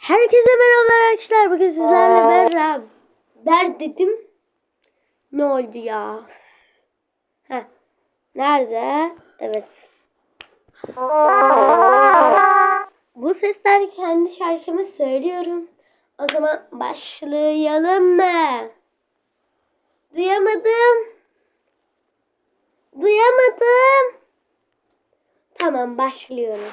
Herkese merhabalar arkadaşlar. Bugün sizlerle beraber dedim. Ne oldu ya? Heh. Nerede? Evet. Bu sesler kendi şarkımı söylüyorum. O zaman başlayalım mı? Duyamadım. Duyamadım. Tamam başlıyorum.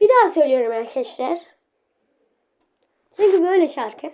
Bir daha söylüyorum arkadaşlar. Çünkü böyle şarkı.